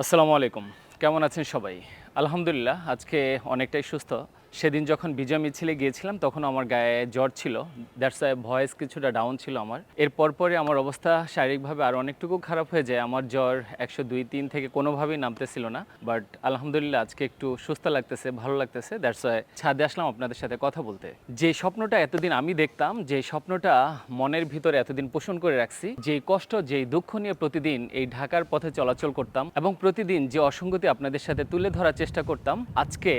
আসসালামু আলাইকুম। কেমন আছেন সবাই? আলহামদুলিল্লাহ আজকে অনেকটাই সুস্থ। সেদিন যখন বিজয় মিছিলে গিয়েছিলাম, তখন আমার গায়ে জ্বর ছিল। দ্যাটস ওয়াই ভয়েস কিছুটা ডাউন ছিল আমার। এর পরপরে আমার অবস্থা শারীরিকভাবে আরও অনেকটুকু খারাপ হয়ে যায়। আমার জ্বর একশো দুই তিন থেকে কোনোভাবেই নামতেছিল না। বাট আলহামদুলিল্লাহ আজকে একটু সুস্থ লাগতেছে, ভালো লাগতেছে। দ্যাটস ওয়াই ছাদে আসলাম আপনাদের সাথে কথা বলতে। যে স্বপ্নটা এতদিন আমি দেখতাম, যে স্বপ্নটা মনের ভিতরে এতদিন পোষণ করে রাখছি, যে কষ্ট, যে দুঃখ নিয়ে প্রতিদিন এই ঢাকার পথে চলাচল করতাম এবং প্রতিদিন যে অসঙ্গতি আপনাদের সাথে তুলে ধরার চেষ্টা করতাম, আজকে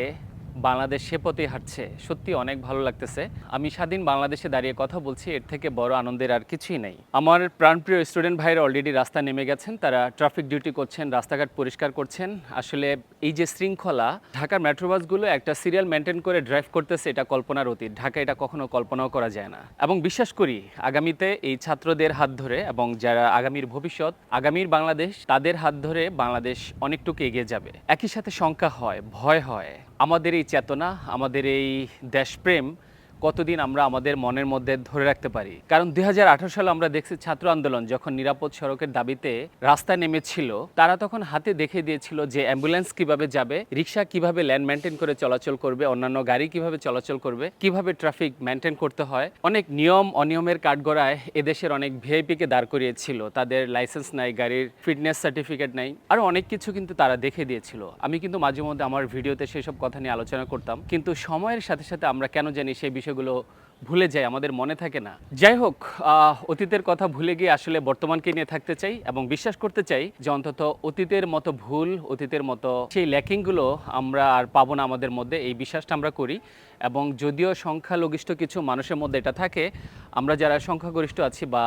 বাংলাদেশ সে পথে হাঁটছে। সত্যি অনেক ভালো লাগতেছে। আমি স্বাধীন বাংলাদেশে দাঁড়িয়ে কথা বলছি, এর থেকে বড় আনন্দের আর কিছুই নেই। আমার প্রাণপ্রিয় স্টুডেন্ট ভাইরা অলরেডি রাস্তা নেমে গেছেন, তারা ট্রাফিক ডিউটি করছেন, রাস্তাঘাট পরিষ্কার করছেন। আসলে এই যে শৃঙ্খলা, ঢাকার মেট্রোবাসগুলো একটা সিরিয়াল মেনটেন করে ড্রাইভ করতেছে, এটা কল্পনার অতীত। ঢাকা এটা কখনো কল্পনাও করা যায় না। এবং বিশ্বাস করি, আগামীতে এই ছাত্রদের হাত ধরে এবং যারা আগামীর ভবিষ্যৎ, আগামীর বাংলাদেশ, তাদের হাত ধরে বাংলাদেশ অনেকটুকু এগিয়ে যাবে। একই সাথে শঙ্কা হয়, ভয় হয়। আমাদের এই চেতনা আমাদের এই দেশপ্রেম কতদিন আমরা আমাদের মনের মধ্যে ধরে রাখতে পারি? কারণ দুই হাজার আঠারো সালে আমরা দেখছি ছাত্র আন্দোলন যখন নিরাপদ সড়কের দাবিতে রাস্তায় নেমেছিল, তারা তখন হাতে দেখে দিয়েছিল যে অ্যাম্বুলেন্স কীভাবে যাবে, রিক্সা কীভাবে ল্যান্ড মেনটেন করে চলাচল করবে, অন্যান্য গাড়ি কীভাবে চলাচল করবে, কীভাবে ট্রাফিক মেনটেন করতে হয়। অনেক নিয়ম, অনিয়মের কাঠগড়ায় এদেশের অনেক ভিআইপিকে দাঁড় করিয়েছিল, তাদের লাইসেন্স নাই, গাড়ির ফিটনেস সার্টিফিকেট নাই আরও অনেক কিছু কিন্তু তারা দেখে দিয়েছিল। আমি কিন্তু মাঝে মধ্যে আমার ভিডিওতে সেসব কথা নিয়ে আলোচনা করতাম, কিন্তু সময়ের সাথে সাথে আমরা কেন জানি সেই বিষয়গুলো ভুলে যাই আমাদের মনে থাকে না। যাই হোক অতীতের কথা ভুলে গিয়ে আসলে বর্তমানকে নিয়ে থাকতে চাই এবং বিশ্বাস করতে চাই যে অন্তত অতীতের মতো ভুল, অতীতের মতো সেই ল্যাকিংগুলো আমরা আর পাবো না আমাদের মধ্যে। এই বিশ্বাসটা আমরা করি এবং যদিও সংখ্যালঘিষ্ঠ কিছু মানুষের মধ্যে এটা থাকে, আমরা যারা সংখ্যাগরিষ্ঠ আছি বা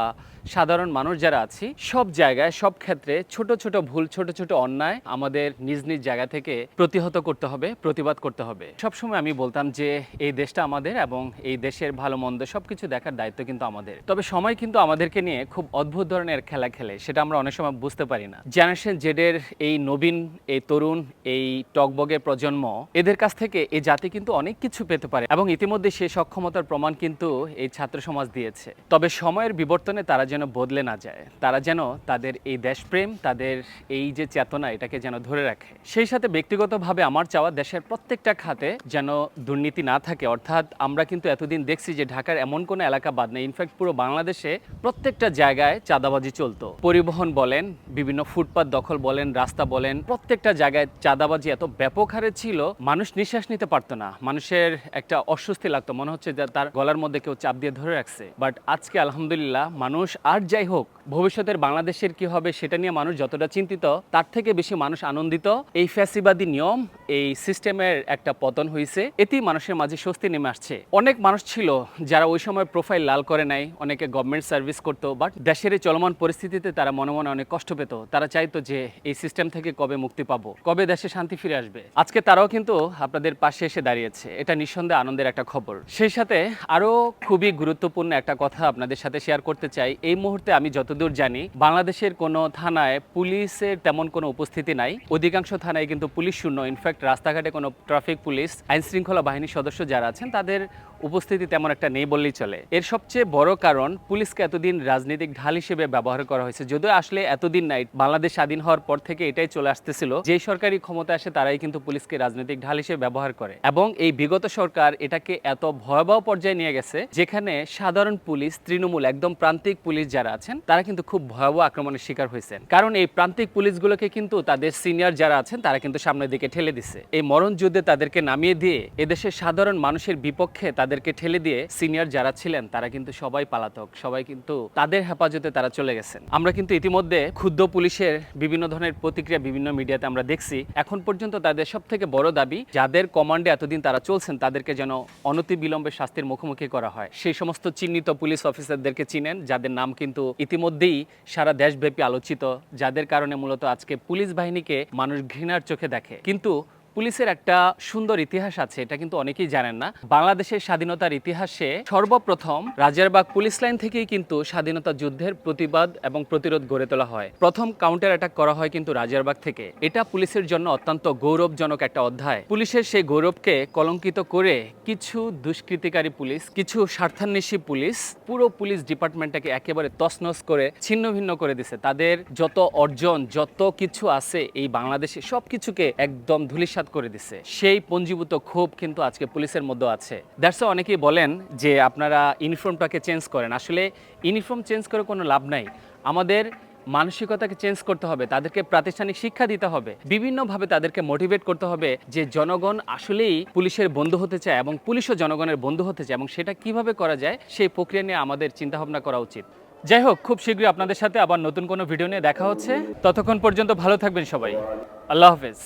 সাধারণ মানুষ যারা আছি, সব জায়গায়, সব ক্ষেত্রে ছোট ছোট ভুল, ছোট ছোট অন্যায় আমাদের নিজ নিজ জায়গা থেকে প্রতিহত করতে হবে, প্রতিবাদ করতে হবে। সবসময় আমি বলতাম যে এই দেশটা আমাদের এবং এই দেশের ভালো, মন্দ সব কিছু দেখার দায়িত্ব কিন্তু আমাদের। তবে সময় কিন্তু আমাদেরকে নিয়ে খুব অদ্ভুত ধরনের খেলা খেলে, সেটা আমরা অনেক সময় বুঝতে পারি না। জেনারেশন জেডের এই নবীন, এই তরুণ, এই টকবগের প্রজন্ম, এদের কাছ থেকে এই জাতি কিন্তু অনেক কিছু পেতে পারে এবং ইতিমধ্যে সেই সক্ষমতার প্রমাণ কিন্তু এই ছাত্র সমাজ দিয়েছে। তবে সময়ের বিবর্তনে তারা যেন বদলে না যায়, তারা যেন তাদের এই দেশপ্রেম, তাদের এই যে চেতনা, এটাকে যেন ধরে রাখে। সেই সাথে ব্যক্তিগতভাবে আমার চাওয়া দেশের প্রত্যেকটা খাতে যেন দুর্নীতি না থাকে, অর্থাৎ আমরা কিন্তু এতদিন দেখছি যে ঢাকার এমন কোনো এলাকা বাদ নেই। ইনফ্যাক্ট পুরো বাংলাদেশে প্রত্যেকটা জায়গায় চাঁদাবাজি চলতো। পরিবহন বলেন, বিভিন্ন ফুটপাত দখল বলেন, রাস্তা বলেন, প্রত্যেকটা জায়গায় চাঁদাবাজি এত ব্যাপক হারে ছিল, মানুষ নিঃশ্বাস নিতে পারতো না। মানুষের একটা অস্বস্তি লাগতো, মনে হচ্ছে যে তার গলার মধ্যে কেউ চাপ দিয়ে ধরে রাখছে। বাট আজকে, আলহামদুলিল্লাহ, মানুষ আর যাই হোক, ভবিষ্যতের বাংলাদেশের কি হবে সেটা নিয়ে মানুষ যতটা চিন্তিত, তার থেকে বেশি মানুষ আনন্দিত। এই ফ্যাসিবাদী নিয়ম, এই সিস্টেমের একটা পতন হয়েছে এতেই মানুষের মাঝে স্বস্তি নেমে আসছে। অনেক মানুষ ছিল যারা ওই সময় প্রোফাইল লাল করে নাই, অনেকে গভর্নমেন্ট সার্ভিস করতো বাট দেশের চলমান পরিস্থিতিতে তারা মনে মনে অনেক কষ্ট পেত। তারা চাইতো যে এই সিস্টেম থেকে কবে মুক্তি পাবো, কবে দেশে শান্তি ফিরে আসবে। আজকে তারাও কিন্তু আপনাদের পাশে এসে দাঁড়িয়েছে। এটা নিঃসন্দেহে আনন্দের একটা খবর। সেই সাথে আরও খুবই গুরুত্বপূর্ণ একটা কথা আপনাদের সাথে শেয়ার করতে চাই। এই মুহূর্তে আমি যতদূর জানি, বাংলাদেশের কোনো থানায় পুলিশের তেমন কোনো উপস্থিতি নাই। অধিকাংশ থানায় কিন্তু পুলিশ শূন্য। ইনফ্যাক্ট রাস্তাঘাটে কোনো ট্রাফিক পুলিশ আইন শৃঙ্খলা বাহিনীর সদস্য যারা আছেন, তাদের উপস্থিতি তেমন একটা নেই বললেই চলে। এর সবচেয়ে বড় কারণ পুলিশকে এতদিন রাজনৈতিক ঢাল হিসেবে ব্যবহার করা হয়েছে। যদিও আসলে এতদিন নাই, বাংলাদেশ স্বাধীন হওয়ার পর থেকে এটাই চলে আসতেছিল। যেই সরকারি ক্ষমতা আসে, তারাই কিন্তু পুলিশকে রাজনৈতিক ঢাল হিসেবে ব্যবহার করে। এবং এই বিগত সরকার এটাকে এত ভয়াবহ পর্যায়ে নিয়ে গেছে, যেখানে সাধারণ পুলিশ, তৃণমূল, একদম প্রান্তিক পুলিশ যারা আছেন, তারা কিন্তু খুব ভয়াবহ আক্রমণের শিকার হয়েছেন। কারণ এই প্রান্তিক পুলিশগুলোকে কিন্তু তাদের সিনিয়র যারা আছেন, তারা কিন্তু সামনের দিকে ঠেলে দিছে। এই মরণ যুদ্ধে তাদেরকে নামিয়ে দিয়ে, এদেশের সাধারণ মানুষের বিপক্ষে তাদেরকে ঠেলে দিয়ে সিনিয়র যারা ছিলেন, তারা কিন্তু সবাই পালাতক, সবাই কিন্তু তাদের হেফাজতে তারা চলে গেছেন। আমরা কিন্তু ইতিমধ্যে ক্ষুদ্র পুলিশের বিভিন্ন ধরনের প্রতিক্রিয়া বিভিন্ন মিডিয়াতে আমরা দেখছি। এখন পর্যন্ত তাদের সব থেকে বড় দাবি, যাদের কমান্ডে এতদিন তারা চলছেন, তাদেরকে যেন অনতি বিলম্বে শাস্তির মুখোমুখি করা হয়। সেই সমস্ত চিহ্নিত পুলিশ অফিসারদেরকে চিনেন, যাদের নাম কিন্তু ইতিমধ্যেই সারা দেশব্যাপী আলোচিত, যাদের কারণে মূলত আজকে পুলিশ বাহিনীকে মানুষ ঘৃণার চোখে দেখে। কিন্তু পুলিশের একটা সুন্দর ইতিহাস আছে, এটা কিন্তু অনেকেই জানেন না। বাংলাদেশের স্বাধীনতার ইতিহাসে সর্বপ্রথম রাজারবাগ পুলিশ লাইন থেকেই কিন্তু স্বাধীনতা যুদ্ধের প্রতিবাদ এবং প্রতিরোধ গড়ে তোলা হয়। প্রথম কাউন্টার অ্যাটাক করা হয় কিন্তু রাজারবাগ থেকে। এটা পুলিশের জন্য অত্যন্ত গৌরবজনক একটা অধ্যায়। পুলিশের সেই গৌরবকে কলঙ্কিত করে কিছু দুষ্কৃতিকারী পুলিশ, কিছু স্বার্থান্বেষী পুলিশ পুরো পুলিশ ডিপার্টমেন্টটাকে একেবারে তছনছ করে ছিন্ন ভিন্ন করে দিছে। তাদের যত অর্জন, যত কিছু আছে এই বাংলাদেশে সব কিছুকে একদম ধূলিসাৎ করে দিছে। সেই পঞ্জীভূত ক্ষোভ কিন্তু আজকে পুলিশের মধ্যে আছে। দ্যাটস অনেকেই বলেন যে আপনারা ইউনিফর্মটাকে চেঞ্জ করেন। আসলে ইউনিফর্ম চেঞ্জ করে কোনো লাভ নাই। আমাদের মানসিকতাকে চেঞ্জ করতে হবে, তাদেরকে প্রাতিষ্ঠানিক শিক্ষা দিতে হবে, বিভিন্নভাবে তাদেরকে মোটিভেট করতে হবে যে জনগণ আসলেই পুলিশের বন্ধু হতে চায় এবং পুলিশও জনগণের বন্ধু হতে চায় এবং সেটা কীভাবে করা যায় সেই প্রক্রিয়া নিয়ে আমাদের চিন্তাভাবনা করা উচিত। যাই হোক, খুব শীঘ্রই আপনাদের সাথে আবার নতুন কোনো ভিডিও নিয়ে দেখা হচ্ছে। ততক্ষণ পর্যন্ত ভালো থাকবেন সবাই। আল্লাহ হাফেজ।